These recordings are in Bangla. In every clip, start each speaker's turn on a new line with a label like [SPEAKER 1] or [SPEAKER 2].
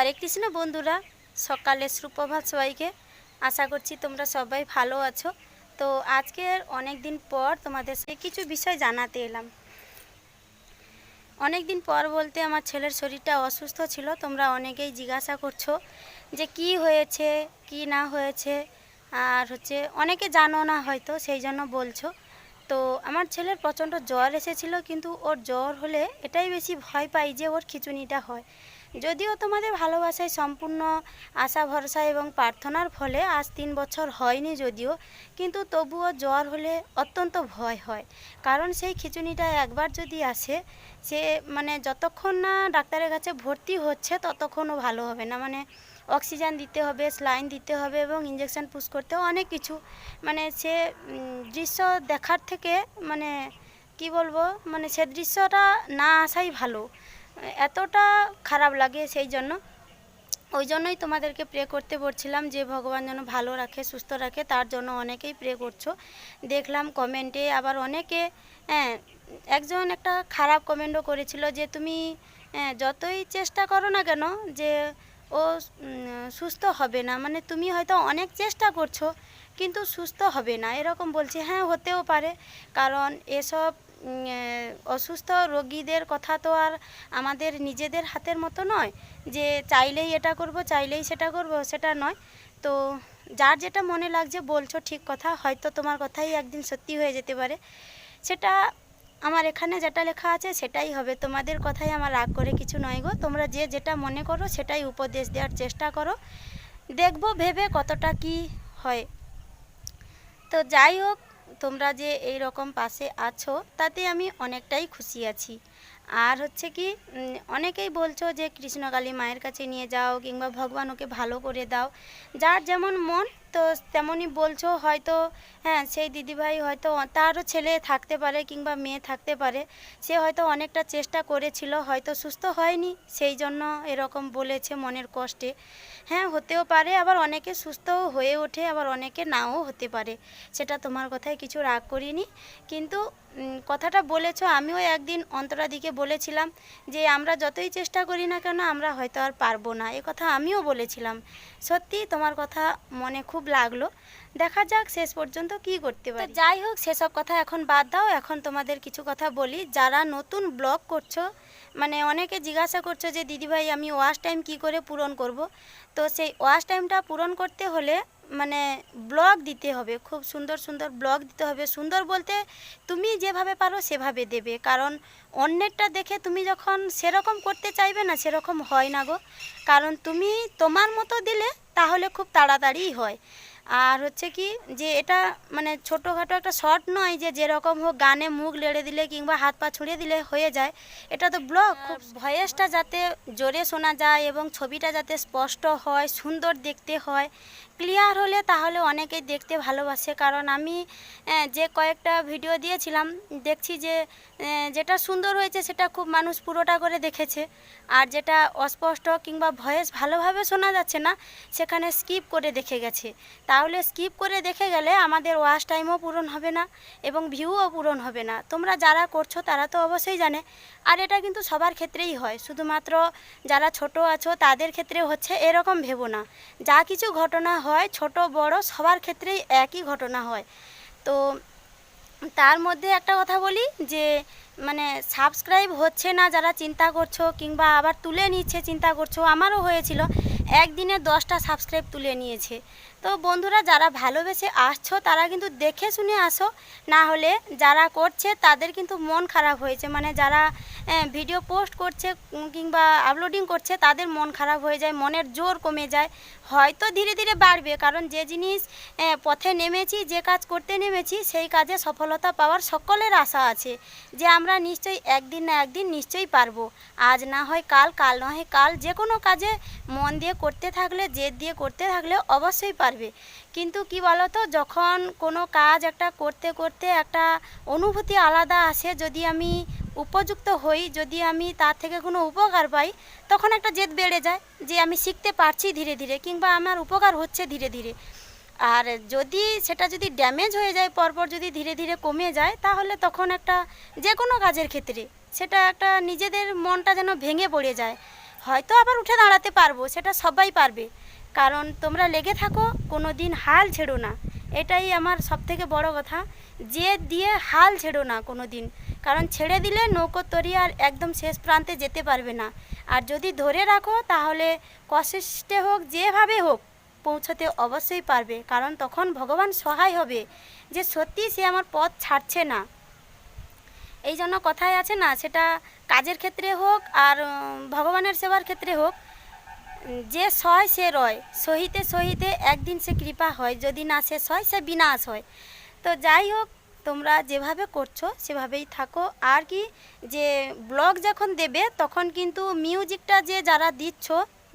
[SPEAKER 1] হরে কৃষ্ণ বন্ধুরা সকালে সুপ্রভাত সবাইকে আশা করছি তোমরা সবাই ভালো আছো তো আজকে অনেক দিন পর তোমাদের সে কিছু বিষয় জানাতে এলাম অনেক দিন পর বলতে আমার ছেলের শরীরটা অসুস্থ ছিল তোমরা অনেকেই জিজ্ঞাসা করছো যে কি হয়েছে কি না হয়েছে আর হচ্ছে অনেকে জানো না হয়তো সেই জন্য বলছো তো আমার ছেলের প্রচণ্ড জ্বর এসেছিল কিন্তু ওর জ্বর হলে এটাই বেশি ভয় পাই যে ওর খিচুনিটা হয় যদিও তোমাদের ভালোবাসায় সম্পূর্ণ আশা ভরসা এবং প্রার্থনার ফলে আজ তিন বছর হয়নি যদিও কিন্তু তবুও জ্বর হলে অত্যন্ত ভয় হয় কারণ সেই খিচুনিটা একবার যদি আসে সে মানে যতক্ষণ না ডাক্তারের কাছে ভর্তি হচ্ছে ততক্ষণও ভালো হবে না মানে অক্সিজেন দিতে হবে স্লাইন দিতে হবে এবং ইঞ্জেকশন পুশ করতে অনেক কিছু মানে সে দৃশ্য দেখার থেকে মানে কি বলবো মানে সে দৃশ্যটা না আসাই ভালো এতটা খারাপ লাগে সেই জন্য ওই জন্যই তোমাদেরকে প্রে করতে বলছিলাম যে ভগবান যেন ভালো রাখে সুস্থ রাখে তার জন্য অনেকেই প্রে করছো দেখলাম কমেন্টে আবার অনেকে হ্যাঁ একজন একটা খারাপ কমেন্টও করেছিল যে তুমি হ্যাঁ, যতই চেষ্টা করো না কেন যে ও সুস্থ হবে না মানে তুমি হয়তো অনেক চেষ্টা করছো কিন্তু সুস্থ হবে না এরকম বলছে হ্যাঁ হতেও পারে কারণ এসব অসুস্থ রোগীদের কথা তো আর আমাদের নিজেদের হাতের মতো নয় যে চাইলেই এটা করব চাইলেই সেটা করব সেটা নয় তো যার যেটা মনে লাগছে বলছো ঠিক কথা হয়তো তোমার কথাই একদিন সত্যি হয়ে যেতে পারে সেটা আমার এখানে যেটা লেখা আছে সেটাই হবে তোমাদের কথাই আমার রাগ করে কিছু নয় গো তোমরা যে যেটা মনে করো সেটাই উপদেশ দেওয়ার চেষ্টা করো দেখব ভেবে কতটা কি হয় তো যাই হোক তোমরা যে এই রকম পাশে আছো তাতে আমি অনেকটাই খুশি আছি আর হচ্ছে কি অনেকেই বলছো যে কৃষ্ণকালী মায়ের কাছে নিয়ে যাও কিংবা ভগবান ওকে ভালো করে দাও যার যেমন মন তো তেমনই বলছো হয়তো হ্যাঁ সেই দিদিভাই হয়তো তারও ছেলে থাকতে পারে কিংবা মেয়ে থাকতে পারে সে হয়তো অনেকটা চেষ্টা করেছিল হয়তো সুস্থ হয়নি সেই জন্য এরকম বলেছে মনের কষ্টে হ্যাঁ হতেও পারে আবার অনেকে সুস্থও হয়ে ওঠে আবার অনেকে নাও হতে পারে সেটা তোমার কথায় কিছু রাগ করিনি কিন্তু কথাটা বলেছ আমিও একদিন অন্তরাদিকে বলেছিলাম যে আমরা যতই চেষ্টা করি না কেন আমরা হয়তো আর পারবো না এ কথা আমিও বলেছিলাম সত্যি তোমার কথা মনে খুব লাগলো দেখা যাক শেষ পর্যন্ত কি করতে পারি যাই হোক সেসব কথা এখন বাদ দাও এখন তোমাদের কিছু কথা বলি যারা নতুন ব্লগ করছো মানে অনেকে জিজ্ঞাসা করছো যে দিদিভাই আমি ওয়াশ টাইম কি করে পূরণ করব তো সেই ওয়াশ টাইমটা পূরণ করতে হলে মানে ব্লগ দিতে হবে খুব সুন্দর সুন্দর ব্লগ দিতে হবে সুন্দর বলতে তুমি যেভাবে পারো সেভাবে দেবে কারণ অন্যেরটা দেখে তুমি যখন সেরকম করতে চাইবে না সেরকম হয় না গো কারণ তুমি তোমার মতো দিলে তাহলে খুব তাড়াতাড়ি হয় আর হচ্ছে কি যে এটা মানে ছোটোখাটো একটা শর্ট নয় যে যেরকম হোক গানে মুখ লেড়ে দিলে কিংবা হাত পা ছুঁড়িয়ে দিলে হয়ে যায় এটা তো ব্লগ হ্যাঁ। খুব ভয়েসটা যাতে জোরে শোনা যায় এবং ছবিটা যাতে স্পষ্ট হয় সুন্দর দেখতে হয় ক্লিয়ার হলে তাহলে অনেকেই দেখতে ভালোবাসে কারণ আমি যে কয়েকটা ভিডিও দিয়েছিলাম দেখছি যে যেটা সুন্দর হয়েছে সেটা খুব মানুষ পুরোটা করে দেখেছে আর যেটা অস্পষ্ট কিংবা ভয়েস ভালোভাবে শোনা যাচ্ছে না সেখানে স্কিপ করে দেখে গেছে তা তাহলে স্কিপ করে দেখে গেলে আমাদের ওয়াশ টাইমও পূরণ হবে না এবং ভিউও পূরণ হবে না তোমরা যারা করছো তারা তো অবশ্যই জানে আর এটা কিন্তু সবার ক্ষেত্রেই হয় শুধুমাত্র যারা ছোট আছো তাদের ক্ষেত্রে হচ্ছে এরকম ভেবো না যা কিছু ঘটনা হয় ছোট বড় সবার ক্ষেত্রেই একই ঘটনা হয় তো তার মধ্যে একটা কথা বলি যে মানে সাবস্ক্রাইব হচ্ছে না যারা চিন্তা করছো কিংবা আবার তুলে নিচ্ছে চিন্তা করছো আমারও হয়েছিল একদিনে দশটা সাবস্ক্রাইব তুলে নিয়েছে তো বন্ধুরা যারা ভালোবেসে আসছো তারা কিন্তু দেখে শুনে আসো না হলে যারা করছে তাদের কিন্তু মন খারাপ হয়েছে মানে যারা ভিডিও পোস্ট করছে কিংবা আপলোডিং করছে তাদের মন খারাপ হয়ে যায় মনের জোর কমে যায় হয়তো ধীরে ধীরে বাড়বে কারণ যে জিনিস পথে নেমেছি যে কাজ করতে নেমেছি সেই কাজে সফলতা পাওয়ার সকলের আশা আছে যে আমরা নিশ্চয়ই একদিন না একদিন নিশ্চয়ই পারব আজ না হয় কাল কাল না হয় কাল যে কোনো কাজে মন দিয়ে করতে থাকলে জেদ দিয়ে করতে থাকলে অবশ্যই পারবো পারবে কিন্তু কি বলতো যখন কোনো কাজ একটা করতে করতে একটা অনুভূতি আলাদা আসে যদি আমি উপযুক্ত হই যদি আমি তার থেকে কোনো উপকার পাই তখন একটা জেদ বেড়ে যায় যে আমি শিখতে পারছি ধীরে ধীরে কিংবা আমার উপকার হচ্ছে ধীরে ধীরে আর যদি সেটা যদি ড্যামেজ হয়ে যায় পরপর যদি ধীরে ধীরে কমে যায় তাহলে তখন একটা যে কোনো কাজের ক্ষেত্রে সেটা একটা নিজেদের মনটা যেন ভেঙে পড়ে যায় হয়তো আবার উঠে দাঁড়াতে পারবো সেটা সবাই পারবে কারণ তোমরা লেগে থাকো কোনো দিন হাল ছেড়ো না এটাই আমার সবথেকে বড় কথা যে দিয়ে হাল ছেড়ো না কোনো দিন কারণ ছেড়ে দিলে নৌকো তরি আর একদম শেষ প্রান্তে যেতে পারবে না আর যদি ধরে রাখো তাহলে কষ্টে হোক যেভাবে হোক পৌঁছতে অবশ্যই পারবে কারণ তখন ভগবান সহায় হবে যে সত্যি সে আমার পথ ছাড়ছে না এই জন্য কথায় আছে না সেটা কাজের ক্ষেত্রে হোক আর ভগবানের সেবার ক্ষেত্রে হোক যে সয় সে রয় সহিতে সহিতে একদিন সে কৃপা হয় যদি না সে সয় সে বিনাশ হয় তো যাই হোক তোমরা যেভাবে করছো সেভাবেই থাকো আর কি যে ব্লগ যখন দেবে তখন কিন্তু মিউজিকটা যে যারা দিচ্ছ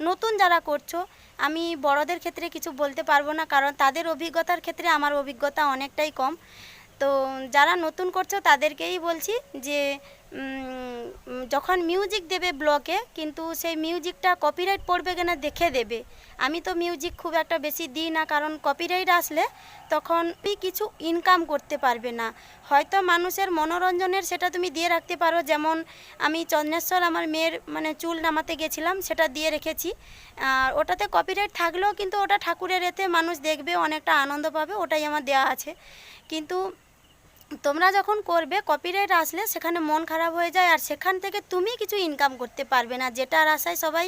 [SPEAKER 1] নতুন যারা করছো আমি বড়দের ক্ষেত্রে কিছু বলতে পারবো না কারণ তাদের অভিজ্ঞতার ক্ষেত্রে আমার অভিজ্ঞতা অনেকটাই কম তো যারা নতুন করছো তাদেরকেই বলছি যে যখন মিউজিক দেবে ব্লকে কিন্তু সেই মিউজিকটা কপিরাইট পড়বে কিনা দেখে দেবে আমি তো মিউজিক খুব একটা বেশি দিই না কারণ কপিরাইট আসলে তখন কিছু ইনকাম করতে পারবে না হয়তো মানুষের মনোরঞ্জনের সেটা তুমি দিয়ে রাখতে পারো যেমন আমি চন্দ্রেশ্বর আমার মেয়ের মানে চুল নামাতে গেছিলাম সেটা দিয়ে রেখেছি আর ওটাতে কপিরাইট থাকলেও কিন্তু ওটা ঠাকুরের এতে মানুষ দেখবে অনেকটা আনন্দ পাবে ওটাই আমার দেয়া আছে কিন্তু তোমরা যখন করবে কপিরাইট আসলে সেখানে মন খারাপ হয়ে যায় আর সেখান থেকে তুমি কিছু ইনকাম করতে পারবে না যেটার আশায় সবাই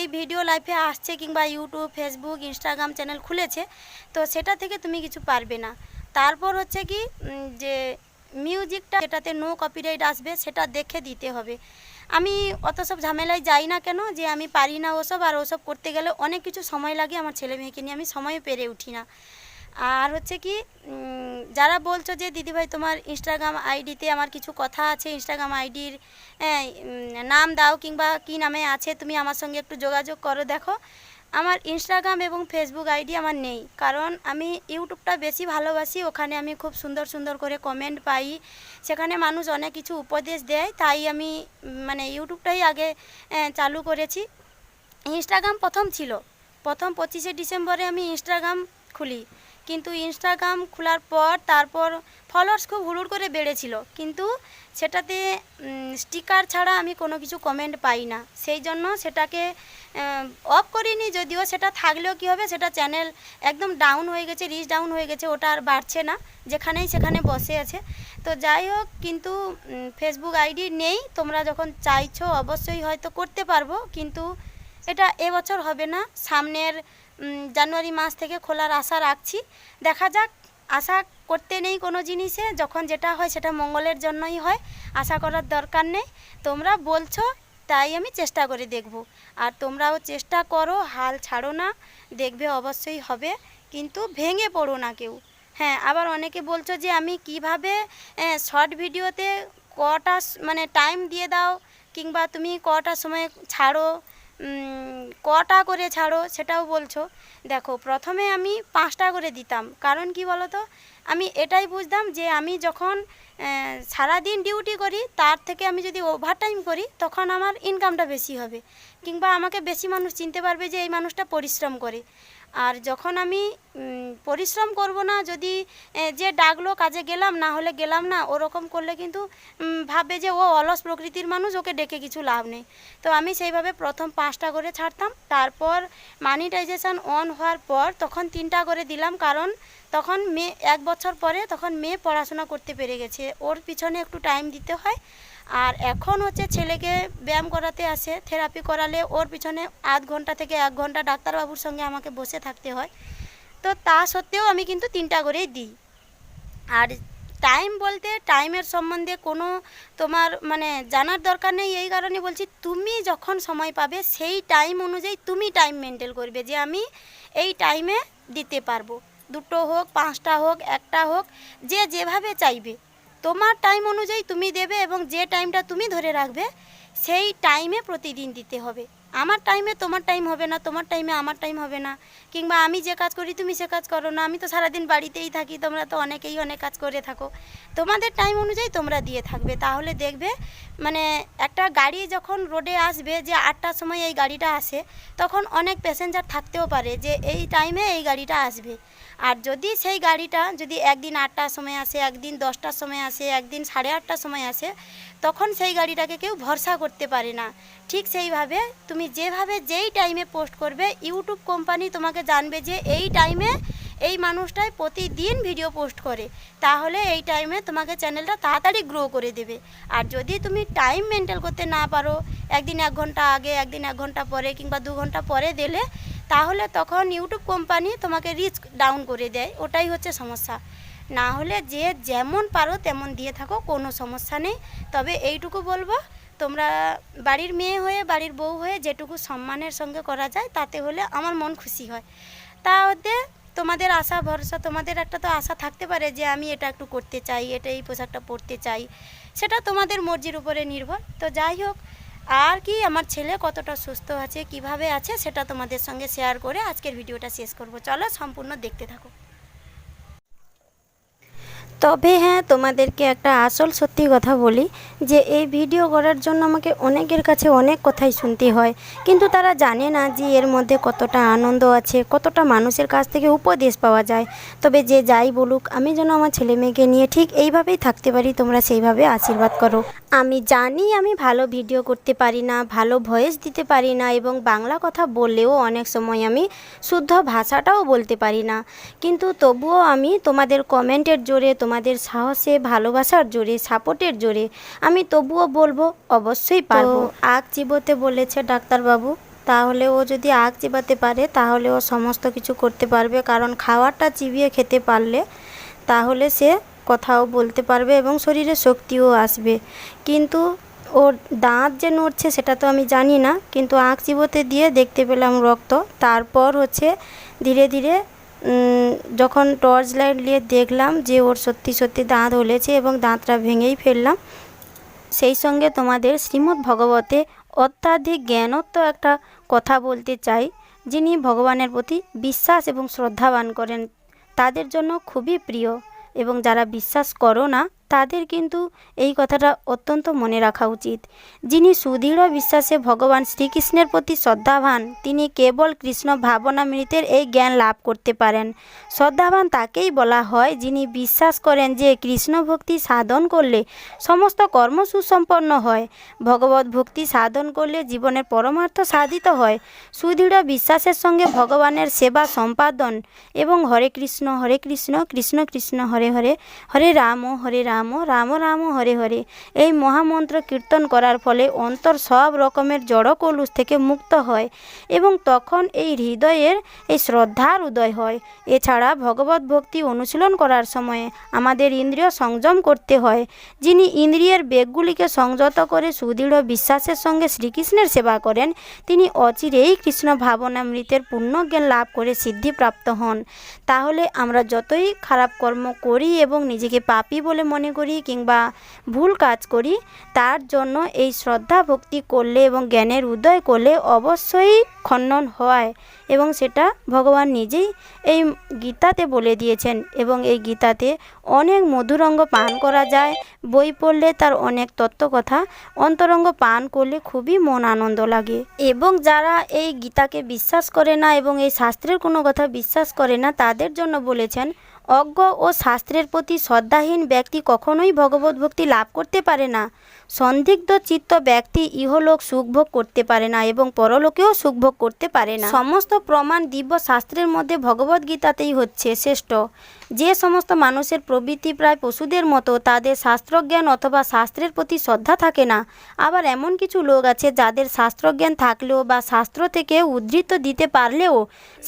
[SPEAKER 1] এই ভিডিও লাইফে আসছে কিংবা ইউটিউব ফেসবুক ইনস্টাগ্রাম চ্যানেল খুলেছে তো সেটা থেকে তুমি কিছু পারবে না তারপর হচ্ছে কি যে মিউজিকটা যেটাতে নো কপিরাইট আসবে সেটা দেখে দিতে হবে আমি অত সব ঝামেলায় যাই না কেন যে আমি পারি না ওসব আর ওসব করতে গেলে অনেক কিছু সময় লাগে আমার ছেলে মেয়েকে নিয়ে আমি সময় পেরে উঠি না আর হচ্ছে কি যারা বলছো যে দিদিভাই তোমার ইনস্টাগ্রাম আইডিতে আমার কিছু কথা আছে ইনস্টাগ্রাম হ্যাঁ, আইডির নাম দাও কিংবা কি নামে আছে তুমি আমার সঙ্গে একটু যোগাযোগ করো দেখো আমার ইনস্টাগ্রাম এবং ফেসবুক আইডি আমার নেই কারণ আমি ইউটিউবটা বেশি ভালোবাসি ওখানে আমি খুব সুন্দর সুন্দর করে কমেন্ট পাই সেখানে মানুষ অনেক কিছু উপদেশ দেয় তাই আমি মানে ইউটিউবটাই আগে চালু করেছি ইনস্টাগ্রাম প্রথম ছিল প্রথম পঁচিশে ডিসেম্বরে আমি ইনস্টাগ্রাম খুলি কিন্তু ইনস্টাগ্রাম খোলার পর তারপর ফলোয়ার্স খুব হুড়ুড় করে বেড়েছিল কিন্তু সেটাতে স্টিকার ছাড়া আমি কোনো কিছু কমেন্ট পাই না সেই জন্য সেটাকে অফ করিনি যদিও সেটা থাকলেও কি হবে সেটা চ্যানেল একদম ডাউন হয়ে গেছে রিচ ডাউন হয়ে গেছে ওটা আর বাড়ছে না যেখানেই সেখানে বসে আছে তো যাই হোক কিন্তু ফেসবুক আইডি নেই তোমরা যখন চাইছো অবশ্যই হয়তো করতে পারবো কিন্তু এটা এবছর হবে না সামনের জানুয়ারি মাস থেকে খোলার আশা রাখছি দেখা যাক আশা করতে নেই কোনো জিনিসে যখন যেটা হয় সেটা মঙ্গলের জন্যই হয় আশা করার দরকার নেই তোমরা বলছো তাই আমি চেষ্টা করে দেখব আর তোমরাও চেষ্টা করো হাল ছাড়ো না দেখবে অবশ্যই হবে কিন্তু ভেঙে পড়ো না কেউ হ্যাঁ আবার অনেকে বলছো যে আমি কিভাবে শর্ট ভিডিওতে কটা মানে টাইম দিয়ে দাও কিংবা তুমি কটা সময় ছাড়ো কটা করে ছাড়ো সেটাও বলছো দেখো প্রথমে আমি পাঁচটা করে দিতাম কারণ কি তো আমি এটাই বুঝতাম যে আমি যখন সারাদিন ডিউটি করি তার থেকে আমি যদি ওভারটাইম করি তখন আমার ইনকামটা বেশি হবে কিংবা আমাকে বেশি মানুষ চিনতে পারবে যে এই মানুষটা পরিশ্রম করে আর যখন আমি পরিশ্রম করব না যদি যে ডাকলো কাজে গেলাম না হলে গেলাম না ওরকম করলে কিন্তু ভাববে যে ও অলস প্রকৃতির মানুষ ওকে ডেকে কিছু লাভ নেই তো আমি সেইভাবে প্রথম পাঁচটা করে ছাড়তাম তারপর মানিটাইজেশান অন হওয়ার পর তখন তিনটা করে দিলাম কারণ তখন মেয়ে এক বছর পরে তখন মেয়ে পড়াশোনা করতে পেরে গেছে ওর পিছনে একটু টাইম দিতে হয় আর এখন হচ্ছে ছেলেকে ব্যায়াম করাতে আসে থেরাপি করালে ওর পিছনে আধ ঘন্টা থেকে এক ঘন্টা ডাক্তারবাবুর সঙ্গে আমাকে বসে থাকতে হয় তো তা সত্ত্বেও আমি কিন্তু তিনটা করেই দিই আর টাইম বলতে টাইমের সম্বন্ধে কোনো তোমার মানে জানার দরকার নেই এই কারণে বলছি তুমি যখন সময় পাবে সেই টাইম অনুযায়ী তুমি টাইম মেনটেন করবে যে আমি এই টাইমে দিতে পারবো দুটো হোক পাঁচটা হোক একটা হোক যে যেভাবে চাইবে তোমার টাইম অনুযায়ী তুমি দেবে এবং যে টাইমটা তুমি ধরে রাখবে সেই টাইমে প্রতিদিন দিতে হবে আমার টাইমে তোমার টাইম হবে না তোমার টাইমে আমার টাইম হবে না কিংবা আমি যে কাজ করি তুমি সে কাজ করো না আমি তো সারাদিন বাড়িতেই থাকি তোমরা তো অনেকেই অনেক কাজ করে থাকো তোমাদের টাইম অনুযায়ী তোমরা দিয়ে থাকবে তাহলে দেখবে মানে একটা গাড়ি যখন রোডে আসবে যে আটটার সময় এই গাড়িটা আসে তখন অনেক প্যাসেঞ্জার থাকতেও পারে যে এই টাইমে এই গাড়িটা আসবে আর যদি সেই গাড়িটা যদি একদিন আটটার সময় আসে একদিন দশটার সময় আসে একদিন সাড়ে আটটার সময় আসে তখন সেই গাড়িটাকে কেউ ভরসা করতে পারে না ঠিক সেইভাবে তুমি যেভাবে যেই টাইমে পোস্ট করবে ইউটিউব কোম্পানি তোমাকে জানবে যে এই টাইমে এই মানুষটাই প্রতিদিন ভিডিও পোস্ট করে তাহলে এই টাইমে তোমাকে চ্যানেলটা তাড়াতাড়ি গ্রো করে দেবে আর যদি তুমি টাইম মেনটেন করতে না পারো একদিন এক ঘন্টা আগে একদিন এক ঘন্টা পরে কিংবা দু ঘন্টা পরে দিলে তাহলে তখন ইউটিউব কোম্পানি তোমাকে রিচ ডাউন করে দেয় ওটাই হচ্ছে সমস্যা না হলে যে যেমন পারো তেমন দিয়ে থাকো কোনো সমস্যা নেই তবে এইটুকু বলবো তোমরা বাড়ির মেয়ে হয়ে বাড়ির বউ হয়ে যেটুকু সম্মানের সঙ্গে করা যায় তাতে হলে আমার মন খুশি হয় তা হতে তোমাদের আশা ভরসা তোমাদের একটা তো আশা থাকতে পারে যে আমি এটা একটু করতে চাই এটা এই পোশাকটা পরতে চাই সেটা তোমাদের মর্জির উপরে নির্ভর তো যাই হোক আর কি আমার ছেলে কতটা সুস্থ আছে কিভাবে আছে সেটা তোমাদের সঙ্গে শেয়ার করে আজকের ভিডিওটা শেষ করব চলো সম্পূর্ণ দেখতে থাকো তবে হ্যাঁ তোমাদেরকে একটা আসল সত্যি কথা বলি যে এই ভিডিও করার জন্য আমাকে অনেকের কাছে অনেক কথাই শুনতে হয় কিন্তু তারা জানে না যে এর মধ্যে কতটা আনন্দ আছে কতটা মানুষের কাছ থেকে উপদেশ পাওয়া যায় তবে যে যাই বলুক আমি যেন আমার ছেলে মেয়েকে নিয়ে ঠিক এইভাবেই থাকতে পারি তোমরা সেইভাবে আশীর্বাদ করো আমি জানি আমি ভালো ভিডিও করতে পারি না ভালো ভয়েস দিতে পারি না এবং বাংলা কথা বললেও অনেক সময় আমি শুদ্ধ ভাষাটাও বলতে পারি না কিন্তু তবুও আমি তোমাদের কমেন্টের জোরে তোমাদের সাহসে ভালোবাসার জোরে সাপোর্টের জোরে আমি তবুও বলবো অবশ্যই পারবো আগ চিবোতে বলেছে ডাক্তারবাবু তাহলে ও যদি আগ চিবাতে পারে তাহলে ও সমস্ত কিছু করতে পারবে কারণ খাওয়ারটা চিবিয়ে খেতে পারলে তাহলে সে কথাও বলতে পারবে এবং শরীরে শক্তিও আসবে কিন্তু ওর দাঁত যে নড়ছে সেটা তো আমি জানি না কিন্তু আঁক চিবোতে দিয়ে দেখতে পেলাম রক্ত তারপর হচ্ছে ধীরে ধীরে যখন টর্চ লাইট নিয়ে দেখলাম যে ওর সত্যি সত্যি দাঁত হলেছে এবং দাঁতটা ভেঙেই ফেললাম সেই সঙ্গে তোমাদের শ্রীমদ্ ভগবতে অত্যাধিক জ্ঞানত্ব একটা কথা বলতে চাই যিনি ভগবানের প্রতি বিশ্বাস এবং শ্রদ্ধাবান করেন তাদের জন্য খুবই প্রিয় এবং যারা বিশ্বাস করো না তাদের কিন্তু এই কথাটা অত্যন্ত মনে রাখা উচিত যিনি সুদৃঢ় বিশ্বাসে ভগবান শ্রীকৃষ্ণের প্রতি শ্রদ্ধাবান তিনি কেবল কৃষ্ণ ভাবনামৃতের এই জ্ঞান লাভ করতে পারেন শ্রদ্ধাবান তাকেই বলা হয় যিনি বিশ্বাস করেন যে কৃষ্ণ ভক্তি সাধন করলে সমস্ত কর্ম সুসম্পন্ন হয় ভগবত ভক্তি সাধন করলে জীবনের পরমার্থ সাধিত হয় সুদৃঢ় বিশ্বাসের সঙ্গে ভগবানের সেবা সম্পাদন এবং হরে কৃষ্ণ হরে কৃষ্ণ কৃষ্ণ কৃষ্ণ হরে হরে হরে রাম হরে রাম রাম রাম রাম হরে হরে এই মহামন্ত্র কীর্তন করার ফলে অন্তর সব রকমের জড় কলুষ থেকে মুক্ত হয় এবং তখন এই হৃদয়ের এই শ্রদ্ধার উদয় হয় এছাড়া ভগবত ভক্তি অনুশীলন করার সময়ে আমাদের ইন্দ্রিয় সংযম করতে হয় যিনি ইন্দ্রিয়ের বেগগুলিকে সংযত করে সুদৃঢ় বিশ্বাসের সঙ্গে শ্রীকৃষ্ণের সেবা করেন তিনি অচিরেই কৃষ্ণ ভাবনামৃতের পূর্ণ জ্ঞান লাভ করে সিদ্ধিপ্রাপ্ত হন তাহলে আমরা যতই খারাপ কর্ম করি এবং নিজেকে পাপি বলে মনে মনে করি কিংবা ভুল কাজ করি তার জন্য এই শ্রদ্ধা ভক্তি করলে এবং জ্ঞানের উদয় করলে অবশ্যই খণ্ডন হয় এবং সেটা ভগবান নিজেই এই গীতাতে বলে দিয়েছেন এবং এই গীতাতে অনেক মধুরঙ্গ পান করা যায় বই পড়লে তার অনেক তত্ত্বকথা অন্তরঙ্গ পান করলে খুবই মন আনন্দ লাগে এবং যারা এই গীতাকে বিশ্বাস করে না এবং এই শাস্ত্রের কোনো কথা বিশ্বাস করে না তাদের জন্য বলেছেন অজ্ঞ ও শাস্ত্রের প্রতি শ্রদ্ধাহীন ব্যক্তি কখনোই ভগবত ভক্তি লাভ করতে পারে না সন্দিগ্ধ চিত্ত ব্যক্তি ইহলোক সুখভোগ করতে পারে না এবং পরলোকেও সুখভোগ করতে পারে না সমস্ত প্রমাণ দিব্য শাস্ত্রের মধ্যে ভগবদ্গীতাতেই হচ্ছে শ্রেষ্ঠ যে সমস্ত মানুষের প্রবৃত্তি প্রায় পশুদের মতো তাদের শাস্ত্রজ্ঞান অথবা শাস্ত্রের প্রতি শ্রদ্ধা থাকে না আবার এমন কিছু লোক আছে যাদের শাস্ত্রজ্ঞান থাকলেও বা শাস্ত্র থেকে উদ্ধৃত দিতে পারলেও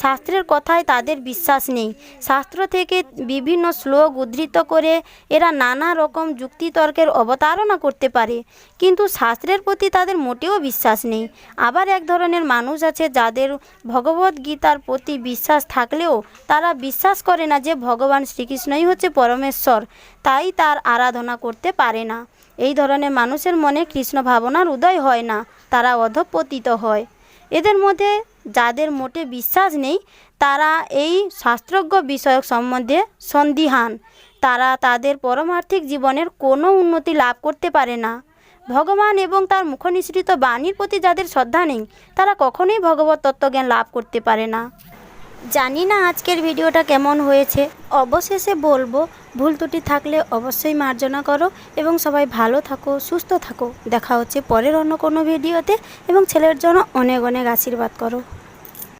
[SPEAKER 1] শাস্ত্রের কথায় তাদের বিশ্বাস নেই শাস্ত্র থেকে বিভিন্ন শ্লোক উদ্ধৃত করে এরা নানা রকম যুক্তিতর্কের অবতারণা করতে পারে পারে কিন্তু শাস্ত্রের প্রতি তাদের মোটেও বিশ্বাস নেই আবার এক ধরনের মানুষ আছে যাদের ভগবত গীতার প্রতি বিশ্বাস থাকলেও তারা বিশ্বাস করে না যে ভগবান শ্রীকৃষ্ণই হচ্ছে পরমেশ্বর তাই তার আরাধনা করতে পারে না এই ধরনের মানুষের মনে কৃষ্ণ ভাবনার উদয় হয় না তারা অধপতিত হয় এদের মধ্যে যাদের মোটে বিশ্বাস নেই তারা এই শাস্ত্রজ্ঞ বিষয়ক সম্বন্ধে সন্দিহান তারা তাদের পরমার্থিক জীবনের কোনো উন্নতি লাভ করতে পারে না ভগবান এবং তার মুখনিসৃত বাণীর প্রতি যাদের শ্রদ্ধা নেই তারা কখনোই ভগবত তত্ত্বজ্ঞান লাভ করতে পারে না জানি না আজকের ভিডিওটা কেমন হয়েছে অবশেষে বলবো ভুল ত্রুটি থাকলে অবশ্যই মার্জনা করো এবং সবাই ভালো থাকো সুস্থ থাকো দেখা হচ্ছে পরের অন্য কোনো ভিডিওতে এবং ছেলের জন্য অনেক অনেক আশীর্বাদ করো